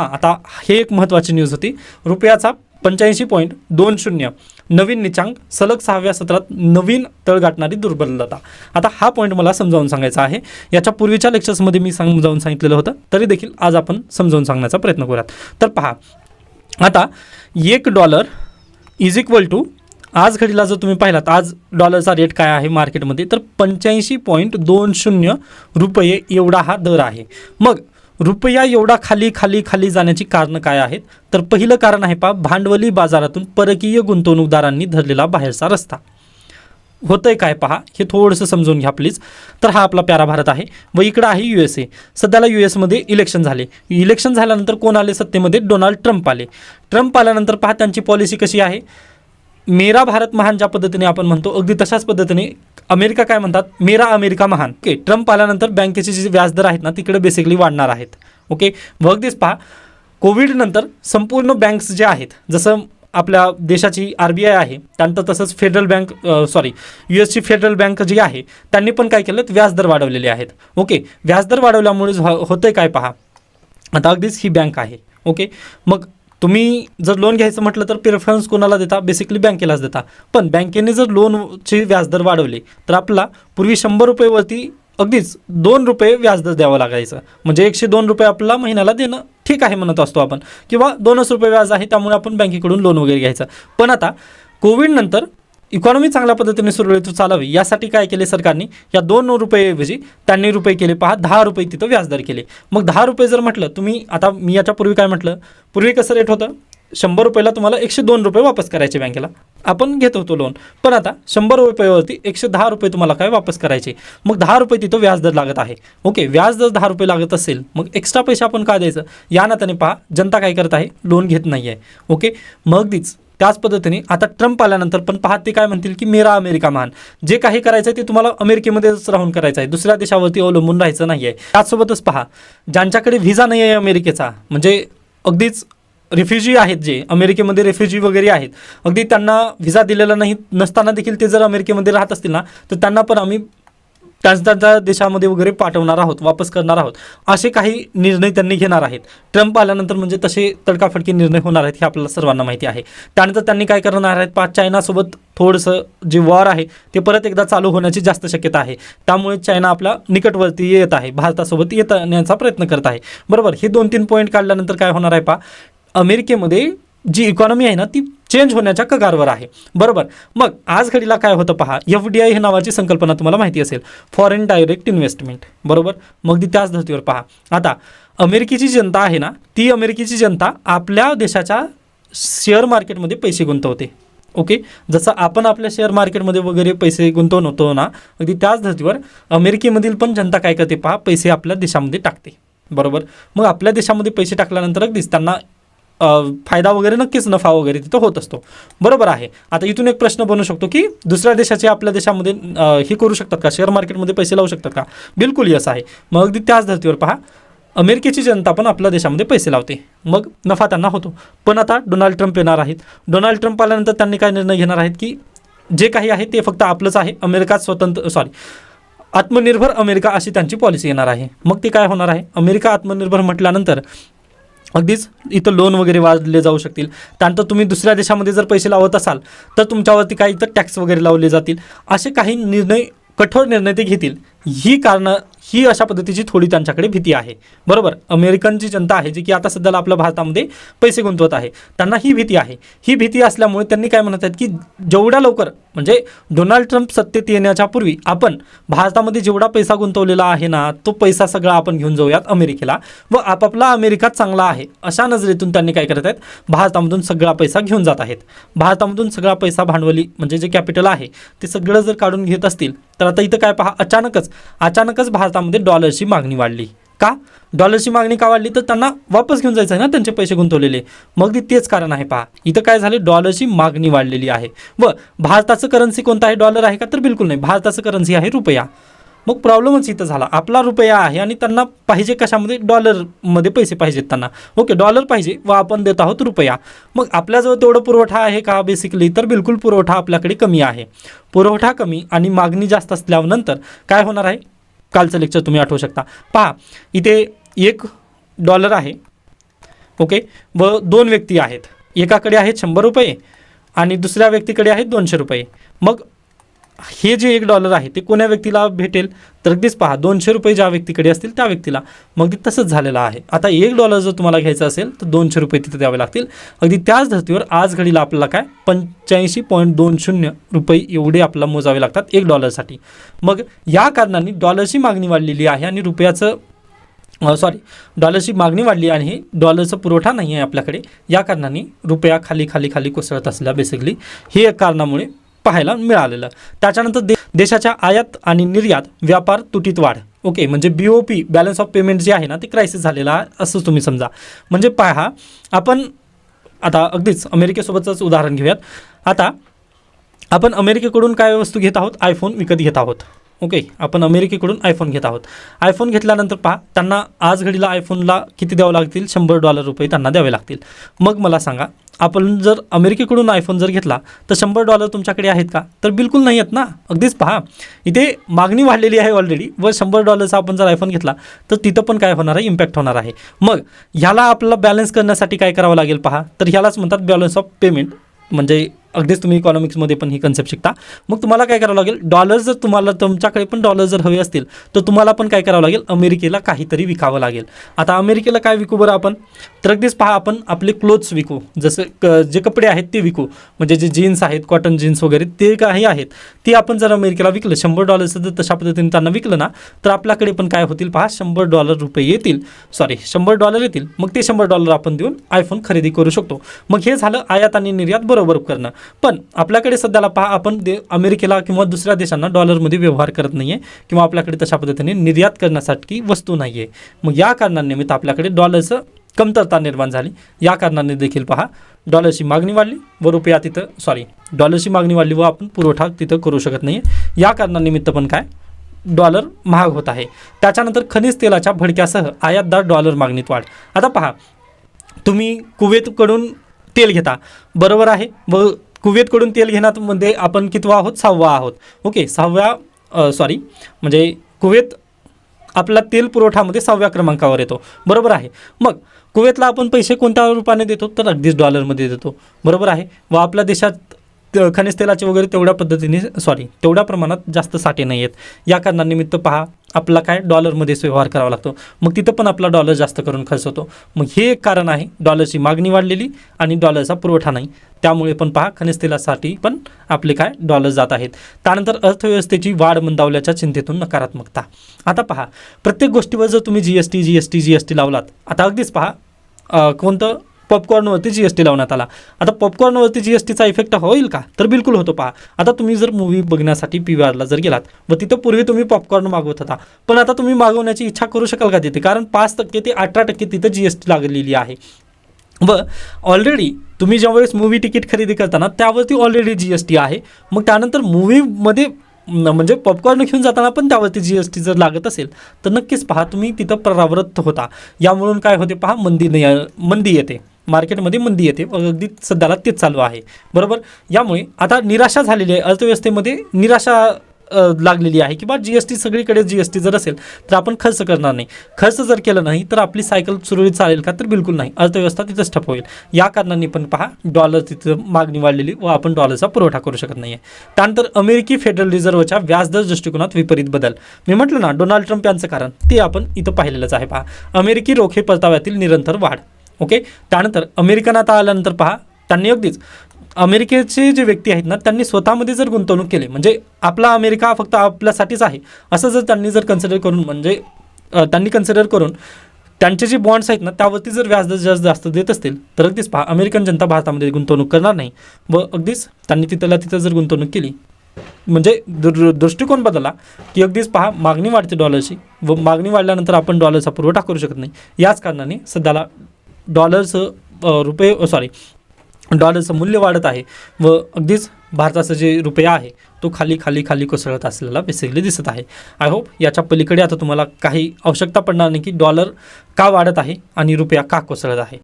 हां आता हे एक महत्त्वाची न्यूज होती. रुपयाचा पंच्याऐंशी पॉईंट दोन शून्य. नवीन निचांक सलग सहाव्या सत्रात नवीन तळ गाठणारी दुर्बलता. आता हा पॉईंट मला समजावून सांगायचा आहे. याच्या पूर्वीच्या लेक्चर्समध्ये मी समजावून सांगितलेलं होतं. तरी देखील आज आपण समजावून सांगण्याचा प्रयत्न करूयात. तर पहा आता एक डॉलर इज इक्वल टू आज घडीला जर तुम्ही पाहिलात आज डॉलरचा रेट काय आहे मार्केटमध्ये तर पंच्याऐंशी पॉईंट दोन शून्य रुपये एवढा हा दर आहे. मग रुपया एवढा खाली खाली खाली जाण्याची कारणं काय आहेत? तर पहिलं कारण आहे पहा भांडवली बाजारातून परकीय गुंतवणूकदारांनी धरलेला बाहेरचा रस्ता. होतंय काय पहा हे थोडंसं समजून घ्या प्लीज तर हा आपला प्यारा भारत आहे व इकडं आहे यू एस ए सध्याला यू एसमध्ये इलेक्शन झाले. इलेक्शन झाल्यानंतर कोण आले? सत्तेमध्ये डोनाल्ड ट्रम्प आले. ट्रम्प आल्यानंतर पहा त्यांची पॉलिसी कशी आहे? मेरा भारत महान ज्या पद्धतीने आपण म्हणतो अगदी तशाच पद्धतीने अमेरिका काय म्हणतात? मेरा अमेरिका महान. ओके ट्रम्प आल्यानंतर बँकेचे जे व्याजदर आहेत ना तिकडे बेसिकली वाढणार आहेत. ओके मग अगदीच पहा. कोविडनंतर संपूर्ण बँक्स जे आहेत जसं आपल्या देशाची आर बी आय आहे त्यानंतर तसंच फेडरल बँक सॉरी यू एसची फेडरल बँक जी आहे त्यांनी पण काय केलं? व्याजदर वाढवलेले आहेत. ओके व्याजदर वाढवल्यामुळे होतंय काय पहा? आता अगदीच ही बँक आहे. ओके मग तुम्ही जर लोन घ्यायचं म्हटलं तर प्रिफरन्स कोणाला देता? बेसिकली बँकेलाच देता. पण बँकेने जर लोनचे व्याजदर वाढवले तर आपला पूर्वी शंभर रुपयेवरती अगदीच दोन रुपये व्याजदर द्यावं लागायचं. म्हणजे एकशे दोन रुपये आपल्याला महिन्याला देणं ठीक आहे म्हणत असतो आपण. किंवा दोनच रुपये व्याज आहे त्यामुळे आपण बँकेकडून लोन वगैरे घ्यायचं. पण आता कोविडनंतर इकॉनॉमी चांगल्या पद्धतीने सुरळीत चालावी यासाठी काय केले सरकारने? या दोन रुपयेऐवजी त्यांनी रुपये केले पहा दहा रुपये तिथं व्याजदर केले. मग दहा रुपये जर म्हटलं तुम्ही आता मी याच्यापूर्वी काय म्हटलं? पूर्वी कसं रेट होतं? शंभर रुपयाला तुम्हाला एकशे दोन रुपये वापस करायचे बँकेला. आपण घेत होतो लोन पण आता शंभर रुपयावरती एकशे दहा रुपये तुम्हाला काय वापस करायचे? मग दहा रुपये तिथं व्याजदर लागत आहे. ओके व्याजदर दहा रुपये लागत असेल मग एक्स्ट्रा पैसे आपण का द्यायचं? या नात्याने पहा जनता काय करत आहे? लोन घेत नाही आहे ओके मग अगदीच त्याच पद्धतीने आता ट्रम्प आल्यानंतर पण पहा ते काय म्हणतील की मेरा अमेरिका महान जे काही करायचं आहे ते तुम्हाला अमेरिकेमध्येच राहून करायचं आहे दुसऱ्या देशावरती अवलंबून राहायचं नाही आहे त्याचसोबतच पहा ज्यांच्याकडे व्हिजा नाही आहे अमेरिकेचा म्हणजे अगदीच रिफ्युजी आहेत जे अमेरिकेमध्ये रेफ्युजी वगैरे आहेत अगदी त्यांना व्हिसा दिलेला नाही नसताना देखील ते जर अमेरिकेमध्ये राहत असतील ना तर त्यांना पण आम्ही त्याच त्यांच्या देशामध्ये वगैरे पाठवणार आहोत वापस करणार आहोत. असे काही निर्णय त्यांनी घेणार आहेत. ट्रम्प आल्यानंतर म्हणजे तसे तडकाफडकी निर्णय होणार आहेत हे आपल्याला सर्वांना माहिती आहे. त्यानंतर त्यांनी काय करणार आहेत? पा चायनासोबत थोडंसं जे वॉर आहे ते परत एकदा चालू होण्याची जास्त शक्यता आहे. त्यामुळे चायना आपला निकटवर्ती येत आहे भारतासोबत येत येण्याचा प्रयत्न करत आहे. बरोबर हे दोन तीन पॉईंट काढल्यानंतर काय होणार आहे पा? अमेरिकेमध्ये जी इकॉनॉमी आहे ना ती चेंज होण्याच्या कगारवर आहे. बरोबर? मग आज घडीला काय होतं पहा एफ डी आय ही नावाची संकल्पना तुम्हाला माहिती असेल. फॉरेन डायरेक्ट इन्व्हेस्टमेंट बरोबर? मग ती त्याच धर्तीवर पहा. आता अमेरिकेची जनता आहे ना ती अमेरिकेची जनता आपल्या देशाच्या शेअर मार्केटमध्ये पैसे गुंतवते. ओके जसं आपण आपल्या शेअर मार्केटमध्ये वगैरे पैसे गुंतवतो ना अगदी त्याच धर्तीवर अमेरिकेमधील पण जनता काय करते पहा पैसे आपल्या देशामध्ये टाकते. बरोबर? मग आपल्या देशामध्ये पैसे टाकल्यानंतर अगदीच त्यांना फायदा वगैरे नक्कीच नफा वगैरे तिथं होत असतो. बरोबर आहे. आता इथून एक प्रश्न बनू शकतो की दुसऱ्या देशाचे आपल्या देशामध्ये हे करू शकतात का? शेअर मार्केटमध्ये पैसे लावू शकतात का? बिलकुल यस आहे. मग अगदी त्याच धर्तीवर पहा. अमेरिकेची जनता पण आपल्या देशामध्ये पैसे लावते. मग नफा त्यांना होतो. पण आता डोनाल्ड ट्रम्प येणार आहेत. डोनाल्ड ट्रम्प आल्यानंतर त्यांनी काय निर्णय घेणार आहेत की जे काही आहे ते फक्त आपलंच आहे. अमेरिका स्वतंत्र सॉरी आत्मनिर्भर अमेरिका अशी त्यांची पॉलिसी येणार आहे. मग ते काय होणार आहे? अमेरिका आत्मनिर्भर म्हटल्यानंतर अगदीच इथं लोन वगैरे वाढले जाऊ शकतील. त्यानंतर तुम्ही दुसऱ्या देशामध्ये जर पैसे लावत असाल तर तुमच्यावरती काही इतर टॅक्स वगैरे लावले जातील. असे काही निर्णय कठोर निर्णय ते घेतील. ही कारणं ही अशा पद्धतीची थोडी त्यांच्याकडे भीती आहे. बरोबर? अमेरिकनची जनता आहे जी की आता सध्याला आपल्या भारतामध्ये पैसे गुंतवत आहे. त्यांना ही भीती आहे. ही भीती असल्यामुळे त्यांनी काय म्हणत आहेत की जेवढ्या लवकर म्हणजे डोनाल्ड ट्रम्प सत्तेत येण्याच्या पूर्वी आपण भारतामध्ये जेवढा पैसा गुंतवलेला आहे ना तो पैसा सगळा आपण घेऊन जाऊयात अमेरिकेला व आपापला अमेरिका चांगला आहे. अशा नजरेतून त्यांनी काय करत आहेत? भारतामधून सगळा पैसा घेऊन जात आहेत. भारतामधून सगळा पैसा भांडवली म्हणजे जे कॅपिटल आहे ते सगळं जर काढून घेत असतील तर आता इथं काय पहा अचानकच अचानकच भारतामध्ये डॉलरची मागणी वाढली. का? डॉलरची मागणी का वाढली? तर त्यांना वापस घेऊन जायचं आहे ना त्यांचे पैसे गुंतवलेले. मग ते तेच कारण आहे पहा. इथं काय झाले? डॉलरची मागणी वाढलेली आहे. व भारताचं करन्सी कोणतं आहे? डॉलर आहे का? तर बिलकुल नाही. भारताचं करन्सी आहे रुपया. मग प्रॉब्लेमच इथं झाला. आपला रुपया आहे आणि त्यांना पाहिजे कशामध्ये? डॉलरमध्ये पैसे पाहिजेत त्यांना. ओके डॉलर पाहिजे व आपण देत आहोत रुपया. मग आपल्याजवळ तेवढं पुरवठा आहे का? बेसिकली तर बिलकुल पुरवठा आपल्याकडे कमी आहे. पुरवठा कमी आणि मागणी जास्त असल्यानंतर काय होणार आहे? कालचं लेक्चर तुम्ही आठवू शकता. पहा इथे एक डॉलर आहे ओके? व दोन व्यक्ती आहेत. एकाकडे आहेत शंभर रुपये आणि दुसऱ्या व्यक्तीकडे आहेत दोनशे रुपये. मग हे जे एक डॉलर आहे ते कोण्या व्यक्तीला भेटेल? तर अगदीच पहा दोनशे रुपये ज्या व्यक्तीकडे असतील त्या व्यक्तीला. मग ते तसंच झालेलं आहे. आता एक डॉलर जर तुम्हाला घ्यायचं असेल तर दोनशे रुपये तिथे द्यावे लागतील. अगदी त्याच धर्तीवर आज घडीला आपल्याला काय? पंच्याऐंशी पॉईंट दोन शून्य रुपये एवढे आपल्याला मोजावे लागतात एक डॉलरसाठी. मग या कारणाने डॉलरची मागणी वाढलेली आहे आणि रुपयाचं सॉरी डॉलरची मागणी वाढली आणि हे डॉलरचा पुरवठा नाही आहे आपल्याकडे. या कारणाने रुपया खाली खाली खाली कोसळत असल्या बेसिकली हे एक कारणामुळे पाहायला मिळालेलं. त्याच्यानंतर दे देशाच्या आयात आणि निर्यात व्यापार तुटीत वाढ. ओके म्हणजे B O P balance of payment जे आहे ना ते क्रायसिस झालेला आहे असंच तुम्ही समजा. म्हणजे पहा आपण आता अगदीच अमेरिकेसोबतच उदाहरण घेऊयात. आता आपण अमेरिकेकडून काय वस्तू घेत आहोत? आयफोन विकत घेत आहोत. ओके आपण अमेरिकेकडून आयफोन घेत आहोत. आयफोन घेतल्यानंतर पहा त्यांना आज घडीला आयफोनला किती द्यावं लागतील? शंभर डॉलर रुपये त्यांना द्यावे लागतील. मग मला सांगा आपण जर अमेरिकेकडून आयफोन जर घेतला तर शंभर डॉलर तुमच्याकडे आहेत का? तर बिलकुल नाही आहेत ना. अगदीच पहा इथे मागणी वाढलेली आहे ऑलरेडी व शंभर डॉलरचा आपण जर आयफोन घेतला तर तिथं पण काय होणार आहे? इम्पॅक्ट होणार आहे. मग ह्याला आपल्याला बॅलन्स करण्यासाठी काय करावं लागेल पहा? तर ह्यालाच म्हणतात बॅलन्स ऑफ पेमेंट म्हणजे अगदीच तुम्ही इकॉनॉमिक्समध्ये पण ही कन्सेप्ट शिकता. मग तुम्हाला काय करावं लागेल? डॉलर जर तुम्हाला तुमच्याकडे पण डॉलर जर हवे असतील तर तुम्हाला पण काय करावं लागेल? अमेरिकेला काहीतरी विकावं लागेल. आता अमेरिकेला काय विकू बरं आपण? तर अगदीच पहा आपण आपले क्लोथ्स विकू. जसं क जे कपडे आहेत ते विकू. म्हणजे जे जीन्स आहेत कॉटन जीन्स वगैरे ते काही आहेत. ते आपण जर अमेरिकेला विकलं शंभर डॉलरचं जर तशा पद्धतीने त्यांना विकलं ना तर आपल्याकडे पण काय होतील पहा शंभर डॉलर रुपये येतील. सॉरी शंभर डॉलर येतील. मग ते शंभर डॉलर आपण देऊन आयफोन खरेदी करू शकतो. मग हे झालं आयात आणि निर्यात बरोबर करणं. पण आपल्याकडे सध्याला पहा आपण दे अमेरिकेला किंवा दुसऱ्या देशांना डॉलरमध्ये व्यवहार करत नाही आहे किंवा आपल्याकडे तशा पद्धतीने निर्यात करण्यासाठी वस्तू नाही आहे मग या कारणानिमित्त आपल्याकडे डॉलरचं कमतरता निर्माण झाली. या कारणाने देखील पहा डॉलरची मागणी वाढली व रुपया तिथं सॉरी डॉलरची मागणी वाढली व आपण पुरवठा तिथं करू शकत नाही आहे या कारणानिमित्त पण काय डॉलर महाग होत आहे. त्याच्यानंतर खनिज तेलाच्या भडक्यासह आयातदार डॉलर मागणीत वाढ. आता पहा तुम्ही कुवेतकडून तेल घेता. बरोबर आहे. व कुवेतकडून तेल घेण्यामध्ये आपण कितवा आहोत? सहावा आहोत. ओके सहाव्या सॉरी म्हणजे कुवेत आपला तेल पुरवठामध्ये सहाव्या क्रमांकावर येतो. बरोबर आहे. मग कुवेतला आपण पैसे कोणत्या रूपाने देतो? तर अगदीच डॉलरमध्ये देतो. बरोबर आहे. व आपल्या देशात खनिज तेलाचे वगैरे तेवढ्या पद्धतीने सॉरी तेवढ्या प्रमाणात जास्त साठे नाही आहेत या कारणानिमित्त पहा. आपला काय? डॉलरमध्येच व्यवहार करावा लागतो. मग तिथं पण आपला डॉलर जास्त करून खर्च होतो. मग हे एक कारण आहे डॉलरची मागणी वाढलेली आणि डॉलरचा पुरवठा नाही. त्यामुळे पण पहा खनिज तेलासाठी पण आपले काय? डॉलर जात आहेत. त्यानंतर अर्थव्यवस्थेची वाढ मंदावल्याच्या चिंतेतून नकारात्मकता. आता पहा प्रत्येक गोष्टीवर जर तुम्ही G S T G S T G S T लावलात आता अगदीच पहा कोणतं पॉपकॉर्नवरती जी एस टी लावण्यात आला. आता पॉपकॉर्नवरती जी एस टीचा इफेक्ट होईल का? तर बिलकुल होतो पहा. आता तुम्ही जर मूवी बघण्यासाठी पी व्ही आरला जर गेलात व तिथं पूर्वी तुम्ही पॉपकॉर्न मागवत होता. पण आता तुम्ही मागवण्याची इच्छा करू शकाल का तिथे? कारण पाच टक्के ते अठरा टक्के तिथं जी एस टी लागलेली आहे. व ऑलरेडी तुम्ही ज्यावेळेस मूवी तिकीट खरेदी करताना त्यावरती ऑलरेडी जी एस टी आहे. मग त्यानंतर मूवीमध्ये म्हणजे पॉपकॉर्न घेऊन जाताना पण त्यावरती जी एस टी जर लागत असेल तर नक्कीच पहा तुम्ही तिथं परावृत्त होता. यामुळून काय होते पहा मंदी नाही मंदी येते. मार्केटमध्ये मंदी येते. अगदी सध्याला तेच चालू आहे. बरोबर? यामुळे आता निराशा झालेली आहे. अर्थव्यवस्थेमध्ये निराशा लागलेली आहे किंवा जी एस टी सगळीकडे जी एस टी जर असेल तर आपण खर्च करणार नाही. खर्च जर केलं नाही तर आपली सायकल सुरळीत चालेल का? तर बिलकुल नाही. अर्थव्यवस्था तिथंच ठप होईल या कारणाने पण पहा डॉलर तिथं मागणी वाढलेली व आपण डॉलरचा पुरवठा करू शकत नाही आहे त्यानंतर अमेरिकी फेडरल रिझर्व्हच्या व्याजदर दृष्टिकोनात विपरीत बदल. मी म्हटलं ना डोनाल्ड ट्रम्प यांचं कारण ते आपण इथं पाहिलेलंच आहे पहा. अमेरिकी रोखे परताव्यातील निरंतर वाढ. ओके? त्यानंतर अमेरिकन आता आल्यानंतर पहा त्यांनी अगदीच अमेरिकेचे जे व्यक्ती आहेत ना त्यांनी स्वतःमध्ये जर गुंतवणूक केली म्हणजे आपला अमेरिका फक्त आपल्यासाठीच आहे असं जर त्यांनी जर कन्सिडर करून म्हणजे त्यांनी कन्सिडर करून त्यांचे जे बॉन्ड्स आहेत ना त्यावरती जर व्याजदर जास्त जास्त देत असतील तर अगदीच पहा अमेरिकन जनता भारतामध्ये गुंतवणूक करणार नाही. व अगदीच त्यांनी तिथल्या तिथं जर गुंतवणूक केली म्हणजे दृ दृष्टिकोन बदलला की अगदीच पहा मागणी वाढते डॉलरची व मागणी वाढल्यानंतर आपण डॉलरचा पुरवठा करू शकत नाही. याच कारणाने सध्याला डॉलर्सचं रुपये सॉरी डॉलरचं मूल्य वाढत आहे व अगदीच भारताचं जे रुपया आहे तो खाली खाली खाली कोसळत असलेला बेसिकली दिसत आहे. आय होप याच्या पलीकडे आता तुम्हाला काही आवश्यकता पडणार नाही की डॉलर का वाढत आहे आणि रुपया का कोसळत आहे.